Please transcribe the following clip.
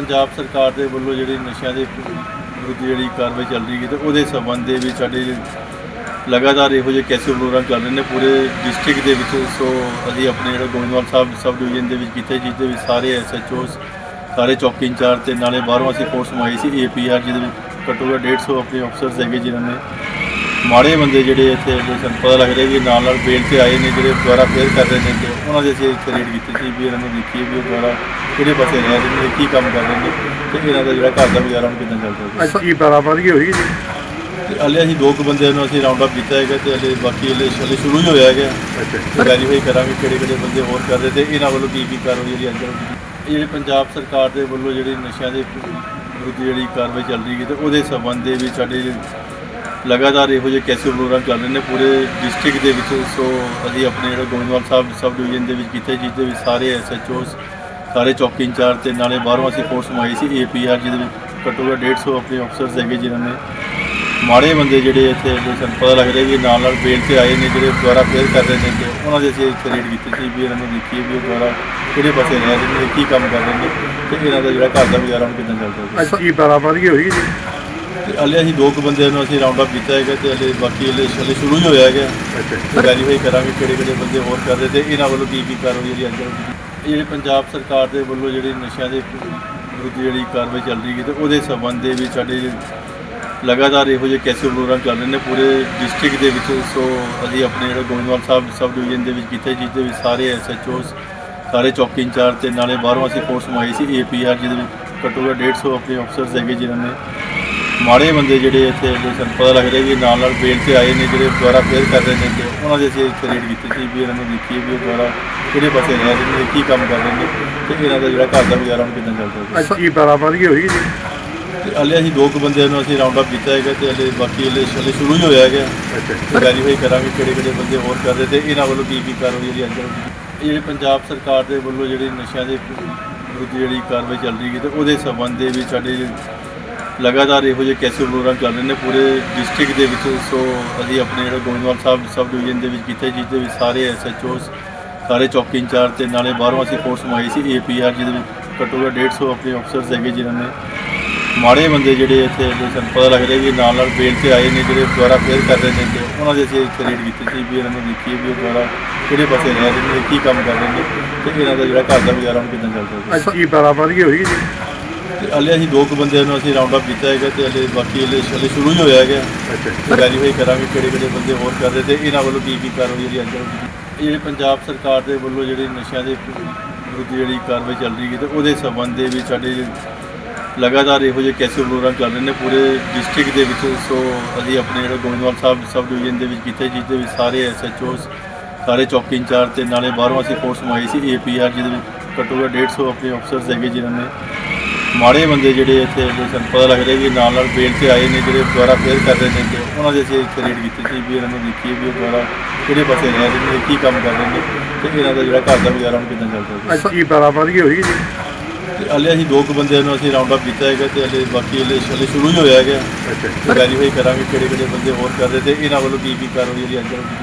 ਪੰਜਾਬ ਸਰਕਾਰ ਦੇ ਵੱਲੋਂ ਜਿਹੜੀ ਨਸ਼ਿਆਂ ਦੇ ਵਿਰੁੱਧ ਜਿਹੜੀ ਕਾਰਵਾਈ ਚੱਲ ਰਹੀ ਹੈ ਤੇ ਉਹਦੇ ਸੰਬੰਧ ਦੇ ਵਿੱਚ ਸਾਡੇ ਲਗਾਤਾਰ ਇਹੋ ਜਿਹੇ ਕੈਸੇ ਪ੍ਰੋਗਰਾਮ ਚੱਲ ਰਹੇ ਨੇ ਪੂਰੇ ਡਿਸਟ੍ਰਿਕਟ ਦੇ ਵਿੱਚ। ਸੋ ਅਸੀਂ ਆਪਣੇ ਜਿਹੜਾ ਗੋਇੰਦਵਾਲ ਸਾਹਿਬ ਸਬ ਡਿਵੀਜ਼ਨ ਦੇ ਵਿੱਚ ਕੀਤੇ, ਜਿਸ ਦੇ ਵਿੱਚ ਸਾਰੇ ਐਸਐਚਓਸ ਸਾਰੇ ਚੌਕੀ ਇੰਚਾਰਜ ਤੇ ਨਾਲੇ ਬਾਹਰੋਂ ਅਸੀਂ ਫੋਰਸ ਮੰਗਾਈ ਸੀ ਏਪੀਆਰ ਜਿਹਦੇ ਵਿੱਚ ਘੱਟੋ ਘੱਟ 150 ਆਪਣੇ ਅਫਸਰਸ ਹੈਗੇ ਜਿਨ੍ਹਾਂ ਨੇ ਮਾੜੇ ਬੰਦੇ ਜਿਹੜੇ ਇੱਥੇ ਸਾਨੂੰ ਪਤਾ ਲੱਗ ਰਿਹਾ ਕਿ ਨਾਲ ਨਾਲ ਬੇਲ ਤੇ ਆਏ ਨੇ ਜਿਹੜੇ ਦੁਬਾਰਾ ਫੇਰ ਕਰ ਰਹੇ ਨੇ ਤੇ ਉਹਨਾਂ ਦੇ ਅਸੀਂ ਰੇਡ ਕੀਤੀ ਸੀ ਵੀ ਇਹਨਾਂ ਨੂੰ ਦੇਖੀਏ ਵੀ ਉਹ ਦੁਬਾਰਾ ਕਿਹੜੇ ਪਾਸੇ ਰਹਿ ਰਹੇ ਨੇ ਕੀ ਕੰਮ ਕਰ ਰਹੇ ਨੇ ਤੇ ਇਹਨਾਂ ਦਾ ਜਿਹੜਾ ਘਰ ਦਾ ਗੁਜ਼ਾਰਾ ਹੁਣ ਕਿੱਦਾਂ ਚੱਲਦਾ ਹੈ ਅੱਜ ਕੀ ਬਰਾਬਰੀ ਹੋਈ ਜੀ? ਹਲੇ ਅਸੀਂ ਦੋ ਕੁ ਬੰਦਿਆਂ ਨੂੰ ਅਸੀਂ ਰਾਉਂਡ ਅਪ ਕੀਤਾ ਹੈਗਾ ਤੇ ਹਲੇ ਬਾਕੀ ਹਲੇ ਹਲੇ ਸ਼ੁਰੂ ਹੀ ਹੋਇਆ ਹੈਗਾ। ਅੱਛਾ। ਵੈਰੀਫਾਈ ਕਰਾਂਗੇ ਕਿਹੜੇ ਕਿਹੜੇ ਬੰਦੇ ਹੋਰ ਕਰ ਰਹੇ ਤੇ ਇਹਨਾਂ ਵੱਲੋਂ ਕੀ ਕੀ ਕਾਰਵਾਈ ਜਿਹੜੀ ਅੱਜ ਇਹ ਜਿਹੜੇ ਪੰਜਾਬ ਸਰਕਾਰ ਦੇ ਵੱਲੋਂ ਜਿਹੜੀ ਨਸ਼ਿਆਂ ਦੇ ਵਿਰੁੱਧ ਜਿਹੜੀ ਕਾਰਵਾਈ ਚੱਲ ਰਹੀ ਹੈ ਤੇ ਉਹਦੇ ਸੰਬੰਧ ਦੇ ਵਿੱਚ ਸਾਡੇ ਲਗਾਤਾਰ ਇਹੋ ਜਿਹੇ ਕੈਸੇ ਪ੍ਰੋਗਰਾਮ ਚੱਲ ਰਹੇ ਨੇ ਪੂਰੇ ਡਿਸਟ੍ਰਿਕਟ ਦੇ ਵਿੱਚ। ਸੋ ਅਸੀਂ ਆਪਣੇ ਜਿਹੜਾ ਗੋਇੰਦਵਾਲ ਸਾਹਿਬ ਸਬ ਡਿਵੀਜ਼ਨ ਦੇ ਵਿੱਚ ਕੀਤੇ, ਜਿਸ ਦੇ ਵਿੱਚ ਸਾਰੇ ਐਸਐਚਓਸ ਸਾਰੇ ਚੌਕੀ ਇੰਚਾਰਜ ਤੇ ਨਾਲੇ ਬਾਹਰੋਂ ਅਸੀਂ ਫੋਰਸ ਮੰਗਾਈ ਸੀ ਏਪੀਆਰ ਜਿਹਦੇ ਵਿੱਚ ਘੱਟੋ ਘੱਟ 150 ਆਪਣੇ ਅਫਸਰਸ ਹੈਗੇ ਜਿਨ੍ਹਾਂ ਨੇ। ਮਾੜੇ ਬੰਦੇ ਜਿਹੜੇ ਇੱਥੇ ਜੋ ਸਾਨੂੰ ਪਤਾ ਲੱਗ ਰਿਹਾ ਵੀ ਨਾਲ ਨਾਲ ਬੇਲ ਤੇ ਆਏ ਨੇ, ਜਿਹੜੇ ਦੁਬਾਰਾ ਫੇਰ ਕਰ ਰਹੇ ਨੇ, ਤੇ ਉਹਨਾਂ ਦੇ ਅਸੀਂ ਇੱਥੇ ਰੇਡ ਕੀਤੀ ਸੀ ਵੀ ਇਹਨਾਂ ਨੂੰ ਦੇਖੀਏ ਵੀ ਉਹ ਦੁਬਾਰਾ ਕਿਹੜੇ ਪਾਸੇ ਰਹਿ ਰਹੇ ਨੇ ਕੀ ਕੰਮ ਕਰ ਰਹੇ ਨੇ, ਤੇ ਇਹਨਾਂ ਦਾ ਜਿਹੜਾ ਘਰ ਦਾ ਗੁਜ਼ਾਰਾ ਹੁਣ ਕਿੱਦਾਂ ਚੱਲਦਾ। ਹੈ ਅੱਜ ਕੀ ਬਰਾਬਰੀ ਹੋਈ ਜੀ? ਤੇ ਹਲੇ ਅਸੀਂ ਦੋ ਕੁ ਬੰਦਿਆਂ ਨੂੰ ਅਸੀਂ ਰਾਉਂਡ ਅਪ ਕੀਤਾ ਹੈਗਾ ਤੇ ਹਲੇ ਬਾਕੀ ਹਲੇ ਹਲੇ ਸ਼ੁਰੂ ਹੀ ਹੋਇਆ ਹੈਗਾ। ਅੱਛਾ। ਵੈਰੀਫਾਈ ਕਰਾਂਗੇ ਕਿਹੜੇ ਕਿਹੜੇ ਬੰਦੇ ਹੋਰ ਕਰ ਰਹੇ ਤੇ ਇਹਨਾਂ ਵੱਲੋਂ ਕੀ ਕੀ ਕਾਰਵਾਈ ਜਿਹੜੀ ਇਹ ਜਿਹੜੇ ਪੰਜਾਬ ਸਰਕਾਰ ਦੇ ਵੱਲੋਂ ਜਿਹੜੀ ਨਸ਼ਿਆਂ ਦੇ ਵਿਰੁੱਧ ਜਿਹੜੀ ਕਾਰਵਾਈ ਚੱਲ ਰਹੀ ਹੈ ਤੇ ਉਹਦੇ ਸੰਬੰਧ ਦੇ ਵਿੱਚ ਸਾਡੇ ਲਗਾਤਾਰ ਇਹੋ ਜਿਹੇ ਕੈਸੇ ਪ੍ਰੋਗਰਾਮ ਚੱਲ ਰਹੇ ਨੇ ਪੂਰੇ ਡਿਸਟ੍ਰਿਕਟ ਦੇ ਵਿੱਚ। ਸੋ ਅਸੀਂ ਆਪਣੇ ਜਿਹੜਾ ਗੋਇੰਦਵਾਲ ਸਾਹਿਬ ਸਬ ਡਿਵੀਜ਼ਨ ਦੇ ਵਿੱਚ ਕੀਤੇ ਜਿਸ ਦੇ ਵਿੱਚ ਸਾਰੇ ਐਸਐਚਓਸ ਸਾਰੇ ਚੌਕੀ ਇੰਚਾਰਜ ਤੇ ਨਾਲੇ ਬਾਹਰੋਂ ਅਸੀਂ ਫੋਰਸ ਮੰਗਾਈ ਸੀ ਏਪੀਆਰ ਜਿਹਦੇ ਵਿੱਚ ਘੱਟੋ ਘੱਟ 150 ਆਪਣੇ ਅਫਸਰਸ ਹੈਗੇ ਜਿਨ੍ਹਾਂ ਨੇ ਮਾੜੇ ਬੰਦੇ ਜਿਹੜੇ ਇੱਥੇ ਜੋ ਸਾਨੂੰ ਪਤਾ ਲੱਗ ਰਿਹਾ ਕਿ ਨਾਲ ਨਾਲ ਬੇਲ ਤੇ ਆਏ ਨੇ ਜਿਹੜੇ ਦੁਬਾਰਾ ਫੇਰ ਕਰ ਰਹੇ ਨੇ ਤੇ ਉਹਨਾਂ ਦੇ ਅਸੀਂ ਇੱਥੇ ਰੇਡ ਕੀਤੀ ਸੀ ਵੀ ਇਹਨਾਂ ਨੂੰ ਦੇਖੀਏ ਵੀ ਉਹ ਦੁਬਾਰਾ ਕਿਹੜੇ ਪਾਸੇ ਰਹਿ ਰਹੇ ਨੇ ਕੀ ਕੰਮ ਕਰ ਰਹੇ ਨੇ ਤੇ ਇਹਨਾਂ ਦਾ ਜਿਹੜਾ ਘਰ ਦਾ ਗੁਜ਼ਾਰਾ ਹੁਣ ਕਿੱਦਾਂ ਚੱਲਦਾ ਹੈ ਅੱਜ ਕੀ ਬਰਾਬਰੀ ਹੋਈ ਜੀ? ਤੇ ਹਲੇ ਅਸੀਂ ਦੋ ਕੁ ਬੰਦਿਆਂ ਨੂੰ ਅਸੀਂ ਰਾਉਂਡ ਅਪ ਕੀਤਾ ਹੈਗਾ ਤੇ ਹਲੇ ਬਾਕੀ ਹਲੇ ਹਲੇ ਸ਼ੁਰੂ ਹੀ ਹੋਇਆ ਹੈਗਾ। ਅੱਛਾ। ਵੈਰੀਫਾਈ ਕਰਾਂਗੇ ਕਿਹੜੇ ਕਿਹੜੇ ਬੰਦੇ ਹੋਰ ਕਰ ਰਹੇ ਤੇ ਇਹਨਾਂ ਵੱਲੋਂ ਕੀ ਕੀ ਕਾਰਵਾਈ ਜਿਹੜੀ ਇਹ ਜਿਹੜੇ ਪੰਜਾਬ ਸਰਕਾਰ ਦੇ ਵੱਲੋਂ ਜਿਹੜੀ ਨਸ਼ਿਆਂ ਦੇ ਵਿਰੁੱਧ ਜਿਹੜੀ ਕਾਰਵਾਈ ਚੱਲ ਰਹੀ ਹੈ ਤੇ ਉਹਦੇ ਸੰਬੰਧ ਦੇ ਵਿੱਚ ਸਾਡੇ ਲਗਾਤਾਰ ਇਹੋ ਜਿਹੇ ਕੈਸੇ ਪ੍ਰੋਗਰਾਮ ਚੱਲ ਰਹੇ ਨੇ ਪੂਰੇ ਡਿਸਟ੍ਰਿਕਟ ਦੇ ਵਿੱਚ। ਸੋ ਅਸੀਂ ਆਪਣੇ ਜਿਹੜਾ ਗੋਇੰਦਵਾਲ ਸਾਹਿਬ ਸਬ ਡਿਵੀਜ਼ਨ ਦੇ ਵਿੱਚ ਕੀਤੇ, ਜਿਸ ਦੇ ਵਿੱਚ ਸਾਰੇ ਐਸਐਚਓਸ ਸਾਰੇ ਚੌਕੀ ਇੰਚਾਰਜ ਤੇ ਨਾਲੇ ਬਾਹਰੋਂ ਅਸੀਂ ਫੋਰਸ ਮੰਗਾਈ ਸੀ ਏਪੀਆਰ ਜਿਹਦੇ ਵਿੱਚ ਘੱਟੋ ਘੱਟ 150 ਆਪਣੇ ਅਫਸਰਸ ਹੈਗੇ ਜਿਨ੍ਹਾਂ ਨੇ। ਮਾੜੇ ਬੰਦੇ ਜਿਹੜੇ ਇੱਥੇ ਜੋ ਸਾਨੂੰ ਪਤਾ ਲੱਗਦਾ ਰਿਹਾ ਕਿ ਨਾਲ ਨਾਲ ਬੇਲ ਤੇ ਆਏ ਨੇ, ਜਿਹੜੇ ਦੁਬਾਰਾ ਫੇਰ ਕਰ ਰਹੇ ਨੇ ਤੇ ਉਹਨਾਂ ਦੇ ਅਸੀਂ ਇੱਥੇ ਰੇਡ ਕੀਤੀ ਸੀ ਵੀ ਇਹਨਾਂ ਨੂੰ ਦੇਖੀਏ ਵੀ ਉਹ ਦੁਬਾਰਾ ਕਿਹੜੇ ਪਾਸੇ ਰਹਿ ਰਹੇ ਨੇ, ਕੀ ਕੰਮ ਕਰ ਰਹੇ ਨੇ ਤੇ ਇਹਨਾਂ ਦਾ ਜਿਹੜਾ ਘਰ ਦਾ ਗੁਜ਼ਾਰਾ ਹੁਣ ਕਿੱਦਾਂ ਚੱਲਦਾ ਹੈ ਅੱਜ ਕੀ ਬਰਾਬਰੀ ਹੋਈ ਜੀ? ਤੇ ਹਲੇ ਅਸੀਂ ਦੋ ਕੁ ਬੰਦਿਆਂ ਨੂੰ ਅਸੀਂ ਰਾਉਂਡ ਅਪ ਕੀਤਾ ਹੈਗਾ ਤੇ ਹਲੇ ਬਾਕੀ ਹਲੇ ਹਲੇ ਸ਼ੁਰੂ ਹੀ ਹੋਇਆ ਹੈਗਾ। ਅੱਛਾ। ਵੈਰੀਫਾਈ ਕਰਾਂਗੇ ਕਿਹੜੇ ਕਿਹੜੇ ਬੰਦੇ ਹੋਰ ਕਰ ਰਹੇ ਤੇ ਇਹਨਾਂ ਵੱਲੋਂ ਕੀ ਕੀ ਕਾਰਵਾਈ ਜਿਹੜੀ ਅੱਜ ਹੋਈ ਇਹ ਜਿਹੜੇ ਪੰਜਾਬ ਸਰਕਾਰ ਦੇ ਵੱਲੋਂ ਜਿਹੜੀ ਨਸ਼ਿਆਂ ਦੇ ਵਿਰੁੱਧ ਜਿਹੜੀ ਕਾਰਵਾਈ ਚੱਲ ਰਹੀ ਹੈ ਤੇ ਉਹਦੇ ਸੰਬੰਧ ਦੇ ਵਿੱਚ ਸਾਡੇ ਲਗਾਤਾਰ ਇਹੋ ਜਿਹੇ ਕੈਸੇ ਪ੍ਰੋਗਰਾਮ ਚੱਲ ਰਹੇ ਨੇ ਪੂਰੇ ਡਿਸਟ੍ਰਿਕਟ ਦੇ ਵਿੱਚ। ਸੋ ਅਸੀਂ ਆਪਣੇ ਜਿਹੜਾ ਗੋਇੰਦਵਾਲ ਸਾਹਿਬ ਸਬ ਡਿਵੀਜ਼ਨ ਦੇ ਵਿੱਚ ਕੀਤੇ ਜਿਸ ਦੇ ਵਿੱਚ ਸਾਰੇ ਐਸਐਚਓਸ ਸਾਰੇ ਚੌਕੀ ਇੰਚਾਰਜ ਤੇ ਨਾਲੇ ਬਾਹਰੋਂ ਅਸੀਂ ਫੋਰਸ ਮੰਗਾਈ ਸੀ ਏਪੀਆਰ ਜਿਹਦੇ ਵਿੱਚ ਘੱਟੋ ਘੱਟ 150 ਆਪਣੇ ਅਫਸਰਸ ਹੈਗੇ ਜਿਨ੍ਹਾਂ ਨੇ ਮਾੜੇ ਬੰਦੇ ਜਿਹੜੇ ਇੱਥੇ ਸਾਨੂੰ ਪਤਾ ਲੱਗ ਰਿਹਾ ਕਿ ਨਾਲ ਨਾਲ ਬੇਲ ਤੇ ਆਏ ਨੇ ਜਿਹੜੇ ਦੁਬਾਰਾ ਫੇਰ ਕਰ ਰਹੇ ਨੇ ਤੇ ਉਹਨਾਂ ਦੇ ਅਸੀਂ ਰੇਡ ਕੀਤੀ ਸੀ ਵੀ ਇਹਨਾਂ ਨੂੰ ਦੇਖੀਏ ਵੀ ਉਹ ਦੁਬਾਰਾ ਕਿਹੜੇ ਪਾਸੇ ਰਹਿ ਰਹੇ ਨੇ ਕੀ ਕੰਮ ਕਰ ਰਹੇ ਨੇ ਤੇ ਇਹਨਾਂ ਦਾ ਜਿਹੜਾ ਘਰ ਦਾ ਗੁਜ਼ਾਰਾ ਹੁਣ ਕਿੱਦਾਂ ਚੱਲਦਾ ਹੈ ਅੱਜ ਕੀ ਬਰਾਬਰੀ ਹੋਈ ਜੀ? ਹਲੇ ਅਸੀਂ ਦੋ ਕੁ ਬੰਦਿਆਂ ਨੂੰ ਅਸੀਂ ਰਾਉਂਡ ਅਪ ਕੀਤਾ ਹੈਗਾ ਤੇ ਹਲੇ ਬਾਕੀ ਹਲੇ ਹਲੇ ਸ਼ੁਰੂ ਹੀ ਹੋਇਆ ਹੈਗਾ। ਅੱਛਾ। ਵੈਰੀਫਾਈ ਕਰਾਂਗੇ ਕਿਹੜੇ ਕਿਹੜੇ ਬੰਦੇ ਹੋਰ ਕਰ ਰਹੇ ਤੇ ਇਹਨਾਂ ਵੱਲੋਂ ਕੀ ਕੀ ਕਾਰਵਾਈ ਜਿਹੜੀ ਅੱਜ